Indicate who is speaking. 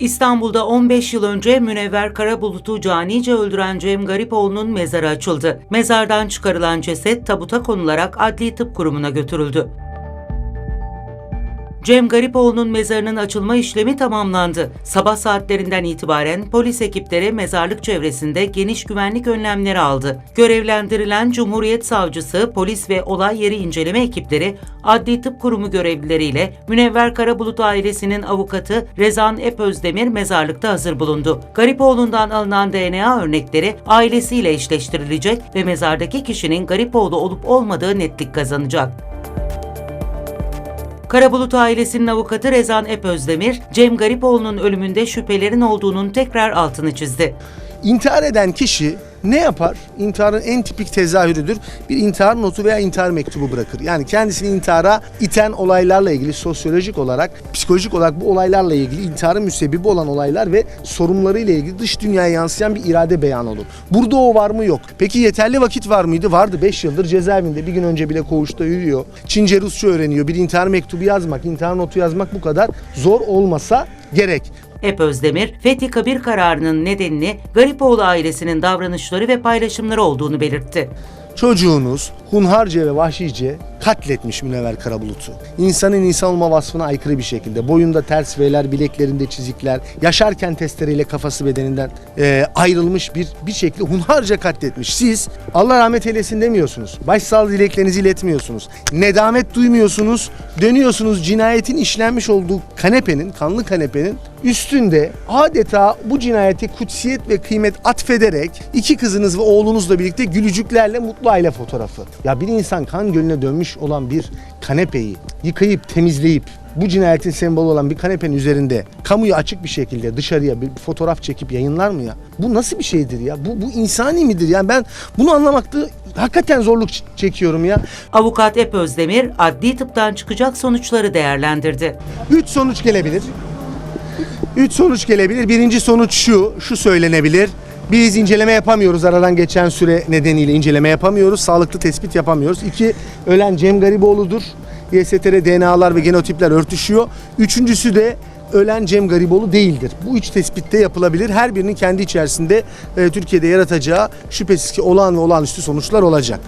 Speaker 1: İstanbul'da 15 yıl önce Münevver Karabulut'u canice öldüren Cem Garipoğlu'nun mezarı açıldı. Mezardan çıkarılan ceset tabuta konularak Adli Tıp Kurumu'na götürüldü. Cem Garipoğlu'nun mezarının açılma işlemi tamamlandı. Sabah saatlerinden itibaren polis ekipleri mezarlık çevresinde geniş güvenlik önlemleri aldı. Görevlendirilen Cumhuriyet Savcısı, polis ve olay yeri inceleme ekipleri Adli Tıp Kurumu görevlileriyle Münevver Karabulut ailesinin avukatı Rezan Epözdemir mezarlıkta hazır bulundu. Garipoğlu'ndan alınan DNA örnekleri ailesiyle eşleştirilecek ve mezardaki kişinin Garipoğlu olup olmadığı netlik kazanacak. Karabulut ailesinin avukatı Rezan Epözdemir, Cem Garipoğlu'nun ölümünde şüphelerin olduğunun tekrar altını çizdi.
Speaker 2: İntihar eden kişi ne yapar? İntiharın en tipik tezahürüdür. Bir intihar notu veya intihar mektubu bırakır. Yani kendisini intihara iten olaylarla ilgili sosyolojik olarak, psikolojik olarak bu olaylarla ilgili intiharın müsebbibi olan olaylar ve sorunlarıyla ilgili dış dünyaya yansıyan bir irade beyanı olur. Burada o var mı? Yok. Peki yeterli vakit var mıydı? Vardı. 5 yıldır cezaevinde bir gün önce bile koğuşta yürüyor. Çince Rusça öğreniyor. Bir intihar mektubu yazmak, intihar notu yazmak bu kadar zor olmasa gerek.
Speaker 1: Epözdemir, Fethi Kabir kararının nedenini Garipoğlu ailesinin davranışları ve paylaşımları olduğunu belirtti.
Speaker 2: Çocuğunuz hunharca ve vahşice katletmiş Münevver Karabulut'u. İnsanın insan olma vasfına aykırı bir şekilde. Boyunda ters V'ler, bileklerinde çizikler, yaşarken testereyle kafası bedeninden e, ayrılmış bir bir şekilde hunharca katletmiş. Siz Allah rahmet eylesin demiyorsunuz. Başsağlığı dileklerinizi iletmiyorsunuz. Nedamet duymuyorsunuz. Dönüyorsunuz cinayetin işlenmiş olduğu kanepenin, kanlı kanepenin üstünde adeta bu cinayete kutsiyet ve kıymet atfederek iki kızınız ve oğlunuzla birlikte gülücüklerle mutlu aile fotoğrafı. Ya bir insan kan gölüne dönmüş olan bir kanepeyi yıkayıp temizleyip bu cinayetin sembolü olan bir kanepenin üzerinde kamuya açık bir şekilde dışarıya bir fotoğraf çekip yayınlar mı ya? Bu nasıl bir şeydir ya? Bu, bu insani midir? Yani ben bunu anlamakta hakikaten zorluk çekiyorum ya.
Speaker 1: Avukat Epözdemir, adli tıptan çıkacak sonuçları değerlendirdi.
Speaker 2: Üç sonuç gelebilir. Üç sonuç gelebilir. Birinci sonuç şu, şu söylenebilir. Biz inceleme yapamıyoruz aradan geçen süre nedeniyle inceleme yapamıyoruz. Sağlıklı tespit yapamıyoruz. İki, ölen Cem Gariboğlu'dur. YSTR DNA'lar ve genotipler örtüşüyor. Üçüncüsü de ölen Cem Gariboğlu değildir. Bu üç tespitte yapılabilir. Her birinin kendi içerisinde e, Türkiye'de yaratacağı şüphesiz ki olağan ve olağanüstü sonuçlar olacak.